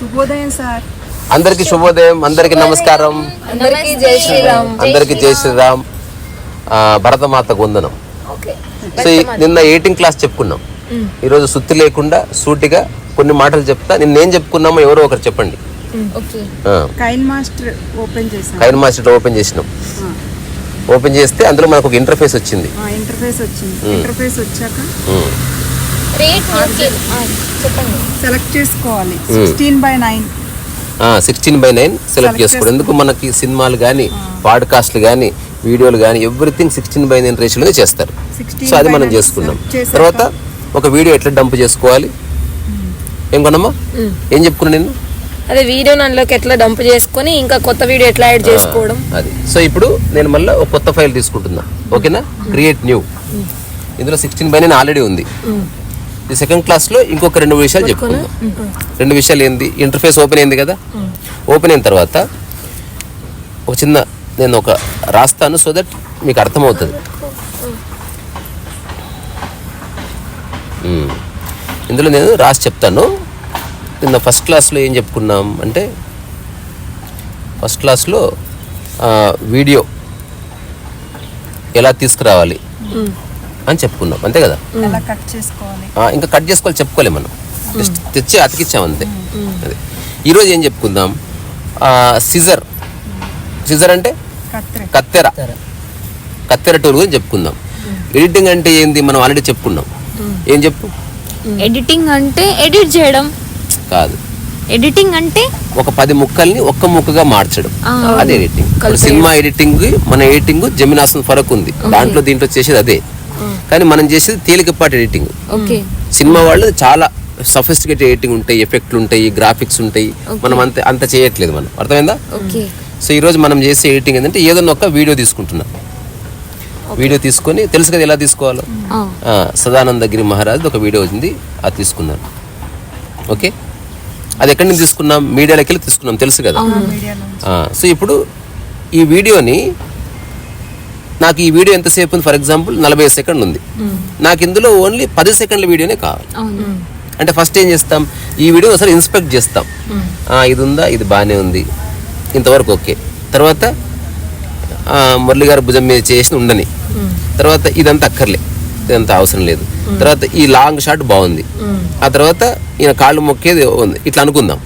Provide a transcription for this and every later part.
శుభోదయం సార్. అందరికి శుభోదయం అందరికి నమస్కారం. అందరికీ జై శ్రీరామ్. అందరికి జై శ్రీరామ్. ఆ, భరతమాత వందనం. ఓకే. సో నిన్న ఎయిటింగ్ క్లాస్ చెప్పుకున్నాం. ఈరోజు సుత్తి లేకుండా సూటిగా కొన్ని మాటలు చెప్తా. నిన్న ఏం చెప్పుకున్నామో ఎవరో ఒకరు చెప్పండి. ఓకే. ఆ, కైల్ మాస్టర్ ఓపెన్ చేసాం కైన్ మాస్టర్ ఓపెన్ చేసినాం. ఓపెన్ చేస్తే అందులో మనకు ఒక ఇంటర్ఫేస్ వచ్చింది. ఇంటర్ఫేస్ వచ్చింది. ఇంటర్ఫేస్ వచ్చాక చెప్పండి. సెలెక్ట్ చేసుకోవాలి. Sixteen by nine sixteen by nine select చేసుకోండి. ఎందుకు మనకి సినిమాలు కానీ పాడ్కాస్ట్లు కానీ వీడియోలు కానీ ఎవ్రీథింగ్ సిక్స్టీన్ బై నైన్ రేషియోలోనే చేస్తారు. 16 సో అది by మనం 9 చేసుకున్నాం. తర్వాత ఒక వీడియో ఎట్లా డంప్ చేసుకోవాలి? ఏం కొనమ్మా? ఏం చెప్పుకున్నా నేను? అదే వీడియో అందులోకి ఎట్లా డంప్ చేసుకొని ఇంకా కొత్త వీడియో ఎట్లా యాడ్ చేసుకోవడం. అది. సో ఇప్పుడు నేను మళ్ళీ ఒక కొత్త ఫైల్ తీసుకుంటున్నా. ఓకేనా క్రియేట్ న్యూ ఇందులో సిక్స్టీన్ బై నైన్ ఆల్రెడీ ఉంది. ఈ సెకండ్ క్లాస్లో ఇంకొక రెండు విషయాలు చెప్పుకుందాం. రెండు విషయాలు ఏంది? ఇంటర్ఫేస్ ఓపెన్ అయింది కదా? ఓపెన్ అయిన తర్వాత ఒక చిన్న నేను ఒక రాస్తాను సో దట్ మీకు అర్థమవుతుంది. ఇందులో నేను రాసి చెప్తాను. నిన్న ఫస్ట్ క్లాస్లో ఏం చెప్పుకున్నాం అంటే ఫస్ట్ క్లాస్లో వీడియో ఎలా తీసుకురావాలి? అని చెప్పుకున్నాం. అంతే కదా? ఎలా కట్ చేసుకోవాలి. ఆ, ఇంకా కట్ చేసుకోవాలి చెప్పుకోలేం మనం. జస్ట్ తెచ్చి అతికిచ్చాం అంతే. అదే. ఈరోజు ఏం చెప్పుకుందాం? సిజర్. సిజర్ అంటే? కత్తిరి. కత్తెర. కత్తెర. టూల్ గురించి చెప్పుకుందాం. ఎడిటింగ్ అంటే ఏంది? మనం ఆల్రెడీ చెప్పుకున్నాం. ఏం చెప్పు? ఎడిటింగ్ అంటే ఎడిట్ చేయడం. కాదు. ఎడిటింగ్ అంటే? ఒక పది ముక్కల్ని ఒక్క ముక్కగా మార్చడం. అదే ఎడిటింగ్. సినిమా ఎడిటింగ్ మన ఎడిటింగ్ జమినాసన్ ఫరక్ ఉంది. దాంట్లో దీంట్లో చేసేది అదే. కానీ మనం చేసేది తేలికపాటి ఎడిటింగ్. ఓకే. సినిమా వాళ్ళు చాలా సఫిస్టికేటెడ్ ఎడిటింగ్ ఉంటాయి ఎఫెక్ట్లు ఉంటాయి గ్రాఫిక్స్ ఉంటాయి. మనం అంత అంత చేయట్లేదు మనం. అర్థమైందా? ఓకే. సో ఈరోజు మనం చేసే ఎడిటింగ్ ఏంటంటే ఏదన్నా ఒక వీడియో తీసుకుంటున్నాం. వీడియో తీసుకొని తెలుసు కదా ఎలా తీసుకోవాలో? సదానందగిరి మహారాజ్ ఒక వీడియో వచ్చింది అది తీసుకున్నాను ఓకే? అది ఎక్కడి నుంచి తీసుకున్నాం? మీడియాలోకి వెళ్ళి తీసుకున్నాం తెలుసు కదా? సో ఇప్పుడు ఈ వీడియోని నాకు ఈ వీడియో ఎంతసేపు ఉంది? ఫర్ ఎగ్జాంపుల్ నలభై సెకండ్లు ఉంది. నాకు ఇందులో ఓన్లీ పది సెకండ్ల వీడియోనే కావాలి. అంటే ఫస్ట్ ఏం చేస్తాం? ఈ వీడియో ఒకసారి ఇన్స్పెక్ట్ చేస్తాం. ఆ, ఇది ఉందా? ఇది బాగానే ఉంది. ఇంతవరకు ఓకే. తర్వాత ఆ, మురళి గారు భుజం మీద చేసిన ఉండని. తర్వాత ఇదంతా అక్కర్లే. ఇదంతా అవసరం లేదు. తర్వాత ఈ లాంగ్ షాట్ బాగుంది. ఆ తర్వాత ఈయన కాళ్ళు మొక్కేది ఉంది. ఇట్లా అనుకుందాం.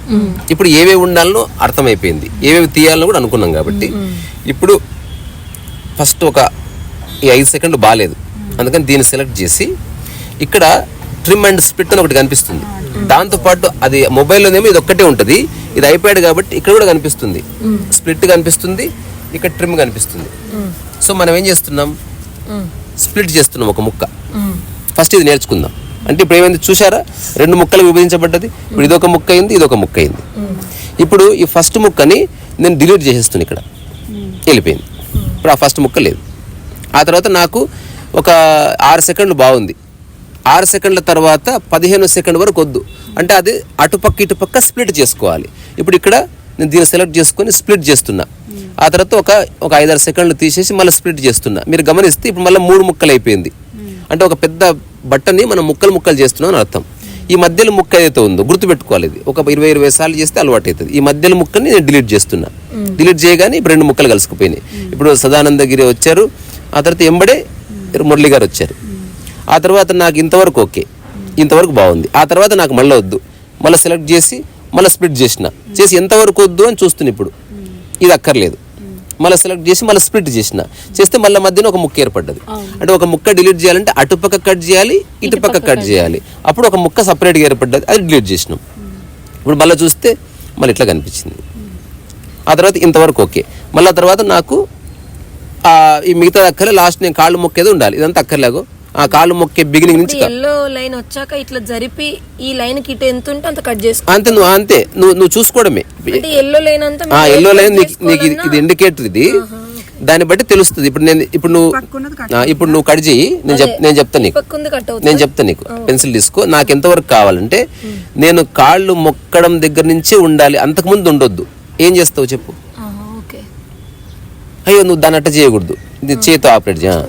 ఇప్పుడు ఏవేవి ఉండాలనో అర్థమైపోయింది. ఏవేవి తీయాలనో కూడా అనుకున్నాం కాబట్టి. ఇప్పుడు ఫస్ట్ ఒక ఈ ఐదు సెకండ్లు బాగాలేదు అందుకని దీన్ని సెలెక్ట్ చేసి ఇక్కడ ట్రిమ్ అండ్ స్ప్లిట్ అని ఒకటి కనిపిస్తుంది. దాంతోపాటు అది మొబైల్లోనేమో ఇది ఒక్కటే ఉంటుంది. ఇది అయిపోయాడు కాబట్టి ఇక్కడ కూడా కనిపిస్తుంది. స్ప్లిట్ కనిపిస్తుంది ఇక్కడ ట్రిమ్ కనిపిస్తుంది. సో మనం ఏం చేస్తున్నాం? స్ప్లిట్ చేస్తున్నాం ఒక ముక్క. ఫస్ట్ ఇది నేర్చుకుందాం. అంటే ఇప్పుడు ఏమైంది చూసారా రెండు ముక్కలు విభజించబడ్డది. ఇప్పుడు ఇదొక ముక్క అయింది ఇదొక ముక్క అయింది. ఇప్పుడు ఈ ఫస్ట్ ముక్కని నేను డిలీట్ చేసేస్తున్నాను ఇక్కడ. వెళ్ళిపోయింది. ఇప్పుడు ఆ ఫస్ట్ ముక్క లేదు. ఆ తర్వాత నాకు ఒక ఆరు సెకండ్లు బాగుంది. ఆరు సెకండ్ల తర్వాత పదిహేను సెకండ్ వరకు వద్దు. అంటే అది అటుపక్క ఇటుపక్క స్ప్లిట్ చేసుకోవాలి. ఇప్పుడు ఇక్కడ నేను దీన్ని సెలెక్ట్ చేసుకొని స్ప్లిట్ చేస్తున్నా. ఆ తర్వాత ఒక ఒక ఐదారు సెకండ్లు తీసేసి మళ్ళీ స్ప్లిట్ చేస్తున్నా. మీరు గమనిస్తే ఇప్పుడు మళ్ళీ మూడు ముక్కలు అయిపోయింది. అంటే ఒక పెద్ద బట్టని మనం ముక్కలు ముక్కలు చేస్తున్నాం అని అర్థం. ఈ మధ్యలో ముక్క ఏదైతే ఉందో గుర్తుపెట్టుకోవాలి ఇది. ఒక ఇరవై ఇరవై సార్లు చేస్తే అలవాటు అవుతుంది ఈ మధ్యలో ముక్కని నేను డిలీట్ చేస్తున్నా. డిలీట్ చేయగానే ఇప్పుడు రెండు ముక్కలు కలిసిపోయినాయి. ఇప్పుడు సదానందగిరి వచ్చారు. ఆ తర్వాత ఎంబడే మురళి గారు వచ్చారు. ఆ తర్వాత నాకు ఇంతవరకు ఓకే. ఇంతవరకు బాగుంది. ఆ తర్వాత నాకు మళ్ళీ వద్దు. మళ్ళీ సెలెక్ట్ చేసి మళ్ళీ స్ప్లిట్ చేసిన. చేసి ఎంతవరకు వద్దు అని చూస్తున్నా ఇప్పుడు. ఇది అక్కర్లేదు. మళ్ళీ సెలెక్ట్ చేసి మళ్ళీ స్ప్లిట్ చేసిన. చేస్తే మళ్ళీ మధ్యన ఒక ముక్క ఏర్పడ్డది. అంటే ఒక ముక్క డిలీట్ చేయాలంటే అటుపక్క కట్ చేయాలి ఇటుపక్క కట్ చేయాలి. అప్పుడు ఒక ముక్క సపరేట్గా ఏర్పడ్డది అది డిలీట్ చేసినాం. ఇప్పుడు మళ్ళీ చూస్తే మళ్ళీ ఇట్లా కనిపించింది. ఆ తర్వాత ఇంతవరకు ఓకే. మళ్ళీ తర్వాత నాకు ఆ, ఈ మిగతా అక్కర్లే లాస్ట్ నేను కాళ్ళు మొక్కేది ఉండాలి. ఇదంతా అక్కర్లేగో ఆ కాళ్ళు మొక్కే బిగినింగ్ నుంచి ఎల్లో లైన్ వచ్చాక ఇట్లా జరిపి ఈ లైన్కి ఇటు ఎంత ఉంటే అంత కట్ చేసుకో. అంతే నువ్వు అంతే. నువ్వు నువ్వు చూసుకోవడమే. అంటే ఎల్లో లైన్ అంతా ఎల్లో లైన్ నీకు ఇది- ఇండికేటర్ ఇది. దాన్ని బట్టి తెలుస్తుంది. ఇప్పుడు నేను ఇప్పుడు నువ్వు పక్కన్నది కట్ ఆ, ఇప్పుడు నువ్వు కట్ చేయి. నేను చెప్ నేను చెప్తాను నీకు. నేను చెప్తాను నీకు. పెన్సిల్ తీసుకో. నాకు ఎంతవరకు కావాలంటే నేను కాళ్ళు మొక్కడం దగ్గర నుంచే ఉండాలి. అంతకుముందు ఉండొద్దు. ఏం చేస్తావు చెప్పు? అయ్యో నువ్వు దాన్ని అట్ట చేయకూడదు. ఇది చేతితో ఆపరేట్ చేయ.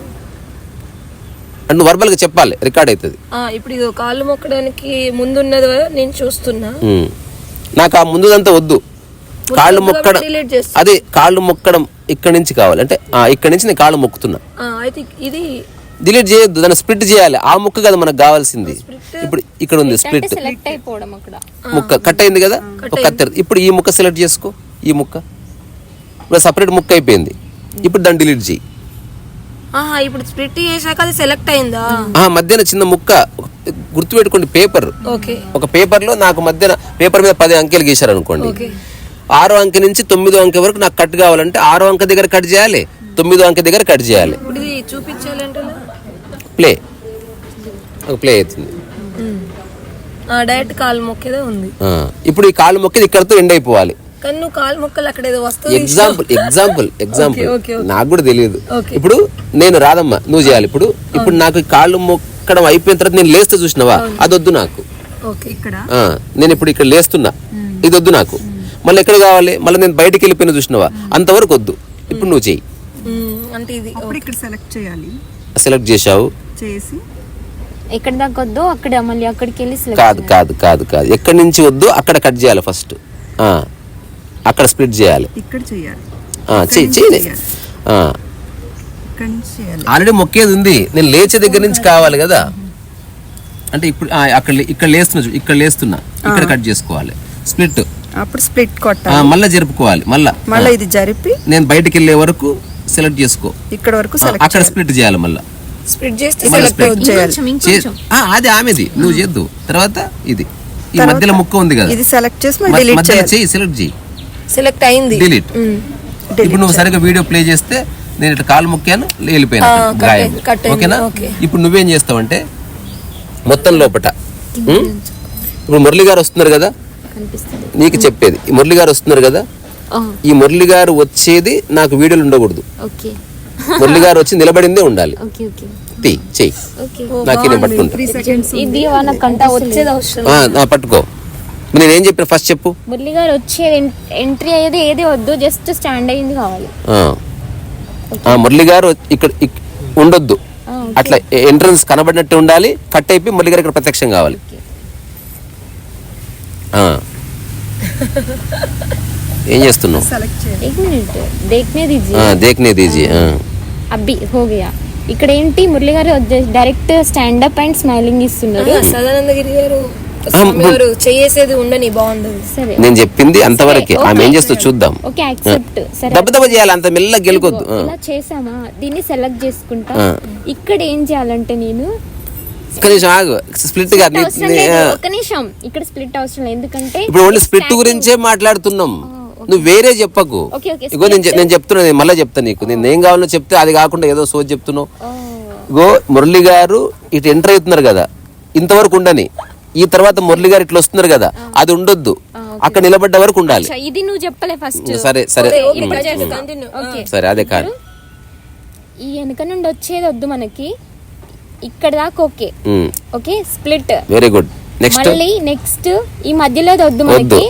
అంటే నువ్వు వర్బల్గా చెప్పాలి రికార్డ్ అవుతుంది. ఆ, ఇప్పుడు ఇది కాళ్ళు మొక్కడానికి ముందున్నది నేను చూస్తున్నా. నాకు ఆ ముందుదంతా వద్దు. కాళ్ళు మొక్కడం. అదే కాళ్ళు మొక్కడం ఇక్కడి నుంచి కావాలి. అంటే ఆ, ఇక్కడి నుంచి నేను కాళ్ళు మొక్కుతున్నా. ఇది డిలీట్ చేయొద్దు దాన్ని స్ప్లిట్ చేయాలి. ఆ ముక్క కదా మనకు కావాల్సింది. ఇప్పుడు ఇక్కడ ఉంది స్ప్లిట్ సెలెక్ట్ అయిపోవడం అక్కడ. ముక్క కట్ అయింది కదా? ఒక కత్తెర ఇప్పుడు ఈ ముక్క సెలెక్ట్ చేసుకో ఈ ముక్క. ఇప్పుడు సపరేట్ ముక్క అయిపోయింది. ఇప్పుడు దాన్ని డిలీట్ చేయి. ఆహా ఇప్పుడు స్ప్లిట్ చేశాక అది సెలెక్ట్ అయిందా? ఆ మధ్యన చిన్న ముక్క గుర్తుపెట్టుకోండి పేపర్ ఓకే. ఒక పేపర్లో నాకు మధ్యన పేపర్ మీద పది అంకెలు గీశారు అనుకోండి ఓకే. ఆరో అంకె నుంచి తొమ్మిదో అంకె వరకు నాకు కట్ కావాలంటే ఆరో అంకె దగ్గర కట్ చేయాలి తొమ్మిదో అంకె దగ్గర కట్ చేయాలి. ప్లే ఒక ప్లే అవుతుంది. డైరెక్ట్ కాలు మొక్కేదే ఉంది. ఇప్పుడు ఈ కాలు మొక్కది ఇక్కడతో ఎండ్ అయిపోవాలి. కానీ నువ్వు కాలు మొక్కలు అక్కడ ఏదో వస్తుంది ఎగ్జాంపుల్ ఎగ్జాంపుల్ ఎగ్జాంపుల్. నాకు కూడా తెలియదు. ఓకే. ఇప్పుడు నేను రాదమ్మా నువ్వు చేయాలి. ఇప్పుడు ఇప్పుడు నాకు ఈ కాళ్ళు మొక్కడం అయిపోయిన తర్వాత నేను లేస్తే చూసినావా? అది వద్దు నాకు. ఓకే ఇక్కడ? ఆ, నేను ఇప్పుడు ఇక్కడ లేస్తున్నా. ఇది వద్దు నాకు. మళ్ళీ ఎక్కడ కావాలి? మళ్ళీ నేను బయటికి వెళ్ళిపోయిన చూసినావా? అంతవరకు వద్దు. ఇప్పుడు నువ్వు చెయ్యి. అంటే ఇది ఇక్కడ సెలెక్ట్ చేయాలి. సెలెక్ట్ చేశావు? చేసి. ఎక్కడ దాకా వద్దో? అక్కడ మళ్ళీ అక్కడికి వెళ్ళి కాదు కాదు కాదు కాదు. ఎక్కడి నుంచి వద్దు? అక్కడ కట్ చేయాలి ఫస్ట్ అక్కడ స్ప్లిట్ చేయాలి. ఇక్కడ చేయాలి. ఆల్రెడీ మొక్కేది ఉంది. నేను లేచే దగ్గర నుంచి కావాలి కదా. అంటే ఇప్పుడు ఆ, అక్కడ ఇక్కడ లేస్తున్నా ఇక్కడ లేస్తున్నా. ఇక్కడ కట్ చేసుకోవాలి. స్ప్లిట్. అప్పుడు స్ప్లిట్ కొట్టాలి. మళ్ళీ జరుపుకోవాలి మళ్ళా. మళ్ళీ ఇది జరిపి నేను బయటికి వెళ్ళే వరకు సెలెక్ట్ చేసుకో. ఇక్కడ వరకు అక్కడ స్ప్లిట్ చేయాలి మళ్ళా. స్ప్లిట్ చేస్తే మళ్ళీ సెలెక్ట్ split. అవుతుంది చేయాలి. ఇంకొంచెం చే- ఇంకొంచెం. ఆ, అది ఆమెది. నువ్వు చేద్దు. తర్వాత ఇది. ఈ మధ్యలో ముక్క ఉంది కదా. ఇది సెలెక్ట్ చేసి మళ్ళీ డిలీట్ చెయ్యి సెలెక్ట్ చేయి సెలెక్ట్ అయింది. డిలీట్. ఇప్పుడు నువ్వు సరిగ్గా వీడియో ప్లే చేస్తే నేను ఇట్లా కాలు మొక్కాను వెళ్ళిపోయాను గాయం ఓకేనా? ఓకే. ఇప్పుడు నువ్వేం చేస్తావంటే మొత్తం లోపట? ఇప్పుడు మురళి గారు వస్తున్నారు కదా? నీకు చెప్పేది. ఈ మురళి గారు వస్తున్నారు కదా? ఈ మురళి గారు వచ్చేది నాకు వీడియోలు ఉండకూడదు. ఓకే. మురళి గారు వచ్చి నిలబడిందే ఉండాలి. Okay okay. తీ చెయ్యి. ఓకే. నాకు పట్టుకుంటా. పట్టుకో. మరి నేనేం చెప్పిన ఫస్ట్ చెప్పు మురళి గారు వచ్చేది ఎంట్రీ అయ్యేది ఏది వద్దు జస్ట్ స్టాండ్ అయ్యింది కావాలి ఆ. ఆ, మురళి గారు ఇక్కడ ఇక్- ఉండొద్దు ఆ, అట్లా ఎంట్రన్స్ కనబడినట్టు ఉండాలి కట్ అయిపోయి మురళి గారు ఇక్కడ ప్రత్యక్షం కావాలి ఆ. ఏం చేస్తున్నావు సెలెక్ట్ చేయాలి एक मिनट देखने दीजिए ఆ, దేఖ్నే దీజీ ఆ. అబ్బి हो गया ఇక్కడ ఏంటి Murali garu direct stand up and smiling ఇస్తున్నారు సదానందగిరి గారు స్వామి గారు చేసేది ఉండని బాగుంది సరే. నేను చెప్పింది అంతవరకే. ఆమె ఏం. చేస్తో చూద్దాం. ఓకే యాక్సెప్ట్ సరే దెబ్బ దెబ్బ చేయాలి అంత మెల్ల గెలుకొద్దు. ఇలా చేసామా దీన్ని సెలెక్ట్ చేసుకుంటా. ఇక్కడ ఏం చేయాలంటే నేను ఒక్క నిమిషం ఆగు. స్ప్లిట్ నిమిషం. ఇక్కడ స్ప్లిట్ అవసరం లేదు. ఎందుకంటే ఇప్పుడు ఓన్లీ స్ప్లిట్ గురించే మాట్లాడుతున్నాం. నువ్వు వేరే చెప్పకు. ఓకే, ఓకే, ఇగో నేను నేను చెప్తున్నా నేను మళ్ళీ చెప్తాను నీకు. నేను ఏం కావాలో చెప్తే అది కాకుండా ఏదో సోది చెప్తున్నావు. ఇగో మురళి గారు ఇటు ఎంటర్ అవుతున్నారు కదా. ఇంతవరకు ఉండని. ఈ తర్వాత మురళి గారు ఇట్లా వస్తున్నారు కదా అది ఉండొద్దు. అక్కడ నిలబడ్డ వరకు ఉండాలి. ఇది నువ్వు చెప్పలే ఫస్ట్ సరే సరే. సరే అదే కాదు. ఈ వెనక నుండి వచ్చేది వద్దు మనకి. ఇక్కడ దాకా okay. Okay split. Very good next మళ్ళీ నెక్స్ట్ ఈ మధ్యలో వద్దు మనకి.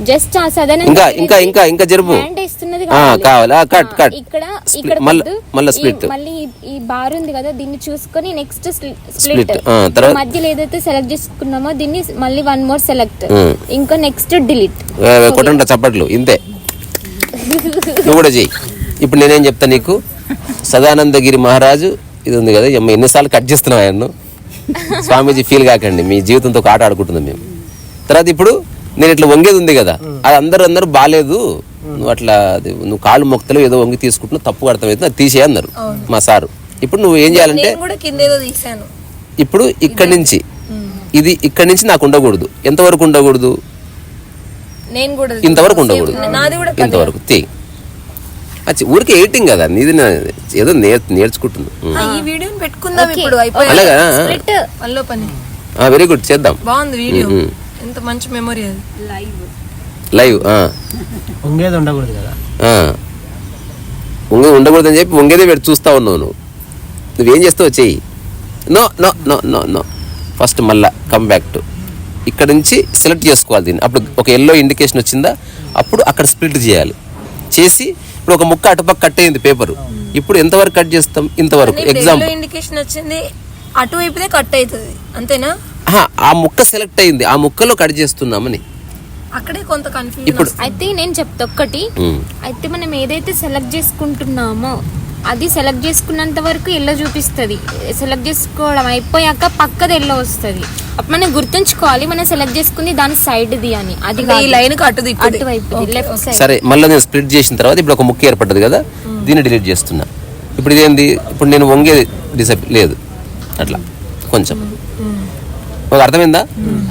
జస్ట్ ఆ సదన ఇంకా ఇంకా ఇంకా ఇంకా జరుపు. హ్యాండ్ ఇస్తున్నది కావాలి. కట్ కట్ ఇక్కడ. ఇక్కడ మళ్ళా- వద్దు. మళ్ళా ఈ- బార్ ఉంది కదా దీన్ని చూసుకొని నెక్స్ట్. స్ప్లిట్ మధ్యలో ఏదైతే సెలెక్ట్ చేసుకున్నామో దీన్ని మళ్ళీ వన్ మోర్ సెలెక్ట్. ఇంకా నెక్స్ట్ డిలీట్ కొట్టండి చప్పట్లు ఇంతే. నువ్వు కూడా చెయ్యి. ఇప్పుడు నేనేం చెప్తా నీకు? సదానందగిరి మహారాజు ఇది ఉంది కదా ఎన్నిసార్లు కట్ చేస్తున్నావు ఆయన్ను? స్వామీజీ ఫీల్ కాకండి మీ జీవితంతో ఆట ఆడుకుంటున్నాం మేము. తర్వాత ఇప్పుడు నేను ఇట్లా వంగేది ఉంది కదా అది అందరూ అందరూ బాగాలేదు నువ్వు అట్లా అది నువ్వు కాళ్ళు మొక్తలు ఏదో వంగి తీసుకుంటున్నావు తప్పు అర్థమవుతుంది అది తీసేయి అన్నారు మా సారు. ఇప్పుడు నువ్వు ఏం చేయాలంటే నేను కూడా కింద ఏదో తీసాను ఇప్పుడు ఇక్కడి నుంచి ఇది ఇక్కడి నుంచి నాకు ఉండకూడదు. ఎంతవరకు ఉండకూడదు? నేను కూడా ఇంతవరకు ఉండకూడదు. నాది కూడా ఇంతవరకు తీ. అచ్చి ఊరికి ఎయిటింగ్ కదా నీది నా- ఏదో నేర్ నేర్చుకుంటుంది ఆ, ఈ వీడియోని పెట్టుకుందాం ఇప్పుడు అయిపోయి అలాగా? స్ప్లిట్. పనిలో పని వెరీ గుడ్ చేద్దాం. బాగుంది వీడియో. ఎంత మంచి మెమరీ అది. లైవ్ ఉంగేది ఉండకూడదు కదా. ఉంగే ఉండకూడదని చెప్పి ఉంగేదే పెట్టి చూస్తా ఉన్నావు నువ్వు. నువ్వేం చేస్తావు చెయ్యి. No no no no no. First మళ్ళా కమ్ బ్యాక్ టు ఇక్కడ నుంచి సెలెక్ట్ చేసుకోవాలి దీన్ని. అప్పుడు ఒక ఎల్లో ఇండికేషన్ వచ్చిందా? అప్పుడు అక్కడ స్ప్లిట్ చేయాలి. చేసి ఇప్పుడు ఒక ముక్క అటుపక్క కట్ అయింది పేపర్ ఇప్పుడు ఎంతవరకు కట్ చేస్తాం? ఇంతవరకు. ఎగ్జాంపుల్ ఇండికేషన్ వచ్చింది అటువైపుదే కట్ అవుతుంది. అంతేనా? ఆహా, ఆ ముక్క సెలెక్ట్ అయింది. ఆ ముక్కలో కట్ చేస్తున్నామని. అక్కడే కొంత కన్ఫ్యూజన్ ఇప్పుడు అయితే నేను చెప్తా ఒక్కటి. అయితే మనం ఏదైతే సెలెక్ట్ చేసుకుంటున్నామో అది సెలెక్ట్ చేసుకున్నంత వరకు ఎల్లో చూపిస్తుంది. సెలెక్ట్ చేసుకోవడం అయిపోయాక పక్కది ఎల్లో వస్తుంది. అప్పుడు మనం గుర్తుంచుకోవాలి మనం సెలెక్ట్ చేసుకుంది దాని సైడ్ది అని. అది ఈ లైన్కి అటు దిక్కుది. అటువైపు లెఫ్ట్ సైడ్ సరే మళ్ళీ నేను స్ప్లిట్ చేసిన తర్వాత ఇప్పుడు ఒక ముక్క ఏర్పడ్డది కదా దీన్ని డిలీట్ చేస్తున్నా. ఇప్పుడు ఇదేంది? ఇప్పుడు నేను వంగేది డిసప్ లేదు. అట్లా కొంచెం. ఒక అర్థమైందా?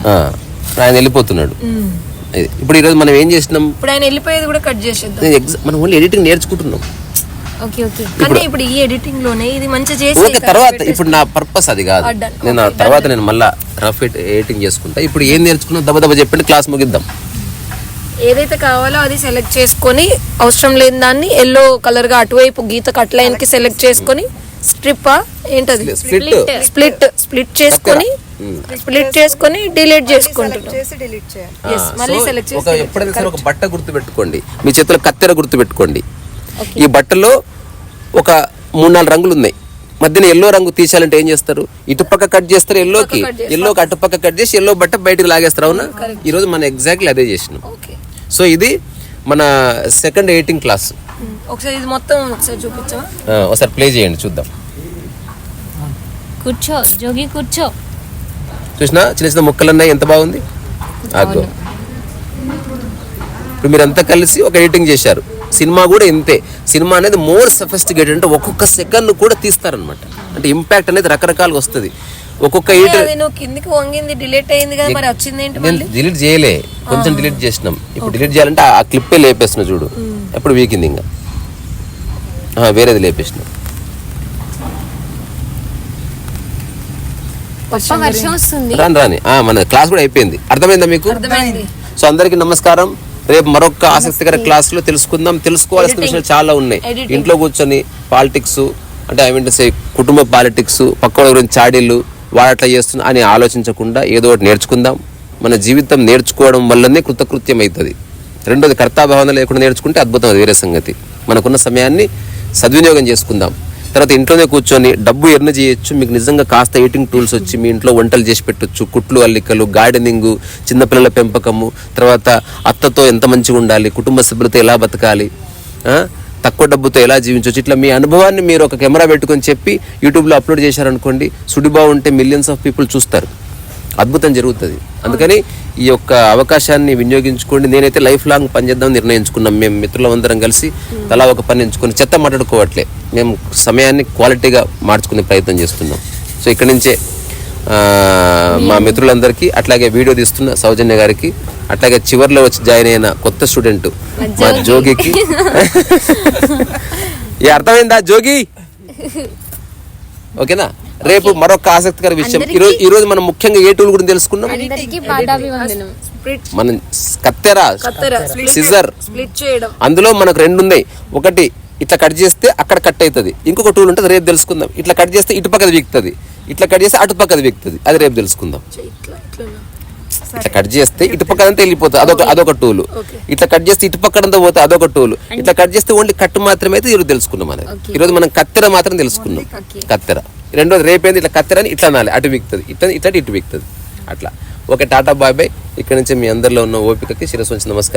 ఆ, ఆయన వెళ్ళిపోతున్నాడు. ఇప్పుడు ఈరోజు మనం ఏం చేసినాం? ఇప్పుడు ఆయన వెళ్ళిపోయేది కూడా కట్ ఎగ్జా మనం ఓన్లీ ఎడిటింగ్ నేర్చుకుంటున్నాం. Okay okay. కానీ ఇప్పుడు ఈ ఎడిటింగ్లోనే ఇది మంచిగా చేసి ఓకే తర్వాత ఇప్పుడు నా పర్పస్ అది కాదు. నేను తర్వాత నేను మళ్ళా రఫ్ ఎడిటింగ్ చేసుకుంటా. ఇప్పుడు ఏం నేర్చుకున్నా దెబ్బ దెబ్బ చెప్పండి క్లాస్ ముగిద్దాం. ఏదైతే కావాలో అది సెలెక్ట్ చేసుకొని అవసరం లేని దాన్ని ఎల్లో కలర్గా అటువైపు గీత కట్ లైన్కి సెలెక్ట్ చేసుకొని స్ట్రిప్ ఏంటది? స్ప్లిట్. స్ప్లిట్ స్ప్లిట్ చేసుకొని స్ప్లిట్ చేసుకొని డిలీట్ చేసుకుంటున్నాం. చేసి డిలీట్ చేయాలి. Yes, మళ్ళీ select చేసి ఒక ఎప్పుడైనా సరే ఒక బట్ట గుర్తు పెట్టుకోండి మీ చేతిలో కత్తెర గుర్తు పెట్టుకోండి ఈ బట్టలో ఒక మూడు నాలుగు రంగులు ఉన్నాయి. మధ్యన ఎల్లో రంగు తీసేయాలంటే ఏం చేస్తారు? ఇటుపక్క కట్ చేస్తారు ఎల్లోకి. ఎల్లోకి అటుపక్క కట్ చేసి ఎల్లో బట్ట బయటకు లాగేస్తారు అవునా? ఈ రోజు మనం ఎగ్జాక్ట్లీ అదే చేసినాం. ఓకే సో ఇది మన సెకండ్ ఎయిటింగ్ క్లాస్. ఒకసారి ఇది మొత్తం ఒకసారి ఒకసారి ప్లే చేయండి చూద్దాం. కూర్చో జోగి కూర్చో. చూసినా చిన్న చిన్న ముక్కలు ఉన్నాయి ఎంత బాగుంది? అగ్గో ఇప్పుడు మీరంతా కలిసి ఒక ఎడిటింగ్ చేశారు. సినిమా కూడా ఇంతే. సినిమా అనేది మోర్ సఫిస్టికేటెడ్ అంటే ఒక్కొక్క సెకండ్ కూడా తీస్తారనమాట అంటే ఇంపాక్ట్ అనేది రకరకాలుగా వస్తుంది. ఒక్కొక్క కిందికి వంగింది డిలీట్ అయింది కదా మరి వచ్చింది ఏంటి డిలీట్ చేయలే. కొంచెం డిలీట్ చేసినాం. ఇప్పుడు డిలీట్ చేయాలంటే ఆ క్లిప్పే లేపేస్తున్నా చూడు. ఎప్పుడు వీకింది ఇంకా. వేరేది లేపేసినాం. వర్షం వస్తుంది. రాని రాని. ఆ, మన క్లాస్ కూడా అయిపోయింది. అర్థమైందా మీకు? అర్థమైంది. సో అందరికీ నమస్కారం. రేపు మరొక ఆసక్తికర క్లాస్లో తెలుసుకుందాం. తెలుసుకోవాల్సిన విషయాలు చాలా ఉన్నాయి. ఇంట్లో కూర్చొని పాలిటిక్స్ అంటే ఐ మీన్ సే కుటుంబ పాలిటిక్స్ పక్క గురించి చాడీలు వాడు అట్లా చేస్తున్నా అని ఆలోచించకుండా ఏదో ఒకటి నేర్చుకుందాం. మన జీవితం నేర్చుకోవడం వల్లనే కృతకృత్యం అవుతుంది. రెండోది కర్తాభావన లేకుండా నేర్చుకుంటే అద్భుతం అది వేరే సంగతి. మనకున్న సమయాన్ని సద్వినియోగం చేసుకుందాం. తర్వాత ఇంట్లోనే కూర్చొని డబ్బు ఎర్న్ చేయొచ్చు. మీకు నిజంగా కాస్త ఎయిటింగ్ టూల్స్ వచ్చి మీ ఇంట్లో వంటలు చేసి పెట్టొచ్చు. కుట్లు అల్లికలు గార్డెనింగ్ చిన్నపిల్లల పెంపకము తర్వాత అత్తతో ఎంత మంచిగా ఉండాలి కుటుంబ సభ్యులతో ఎలా బతకాలి తక్కువ డబ్బుతో ఎలా జీవించవచ్చు ఇట్లా మీ అనుభవాన్ని మీరు ఒక కెమెరా పెట్టుకొని చెప్పి యూట్యూబ్లో అప్లోడ్ చేశారనుకోండి సుడిబా ఉంటే మిలియన్స్ ఆఫ్ పీపుల్ చూస్తారు. అద్భుతం జరుగుతుంది. అందుకని ఈ యొక్క అవకాశాన్ని వినియోగించుకోండి. నేనైతే లైఫ్ లాంగ్ పనిచేద్దాం నిర్ణయించుకున్నాం. మేము మిత్రులందరం కలిసి తలా ఒక పని ఎంచుకొని చెత్త మాట్లాడుకోవట్లే. మేము సమయాన్ని క్వాలిటీగా మార్చుకునే ప్రయత్నం చేస్తున్నాం. సో ఇక్కడి నుంచే మా మిత్రులందరికీ అట్లాగే వీడియో తీస్తున్న సౌజన్య గారికి అట్లాగే చివర్లో వచ్చి జాయిన్ అయిన కొత్త స్టూడెంట్ మా జోగికి. ఏ అర్థమైందా జోగి? ఓకేనా? రేపు మరొక ఆసక్తికర విషయం. ఈరోజు ఈ రోజు మనం ముఖ్యంగా ఏ టూల్ గురించి తెలుసుకున్నాం? మనం కత్తెర సిజర్. అందులో మనకు రెండు ఉన్నాయి ఒకటి ఇట్లా కట్ చేస్తే అక్కడ కట్ అవుతుంది ఇంకొక టూల్ ఉంటుంది రేపు తెలుసుకుందాం. ఇట్లా కట్ చేస్తే ఇటు పక్కది వీక్తుంది. ఇట్లా కట్ చేస్తే అటు పక్కది వీక్తుంది. అది రేపు తెలుసుకుందాం. ఇట్లా కట్ చేస్తే ఇటు పక్కదంతా వెళ్ళిపోతుంది. అదొక అదొక టూల్ ఇట్లా కట్ చేస్తే ఇటు పక్కదంతా పోతే అదొక టూల్ ఇట్లా కట్ చేస్తే ఓన్లీ కట్ మాత్రమే అయితే ఈరోజు తెలుసుకున్నాం అనేది. ఈరోజు మనం కత్తెర మాత్రం తెలుసుకున్నాం. కత్తెర. రెండోది రేపేంది? ఇట్లా కత్తెర అని ఇట్లా అనాలి. అటు వీక్తుంది. ఇట్లా ఇట్లా ఇటు వీక్తుంది. అట్లా. Okay tata bye bye. ఇక్కడ నుంచి మీ అందరిలో ఉన్న ఓపికకి శిరస్సు వచ్చి నమస్కారం.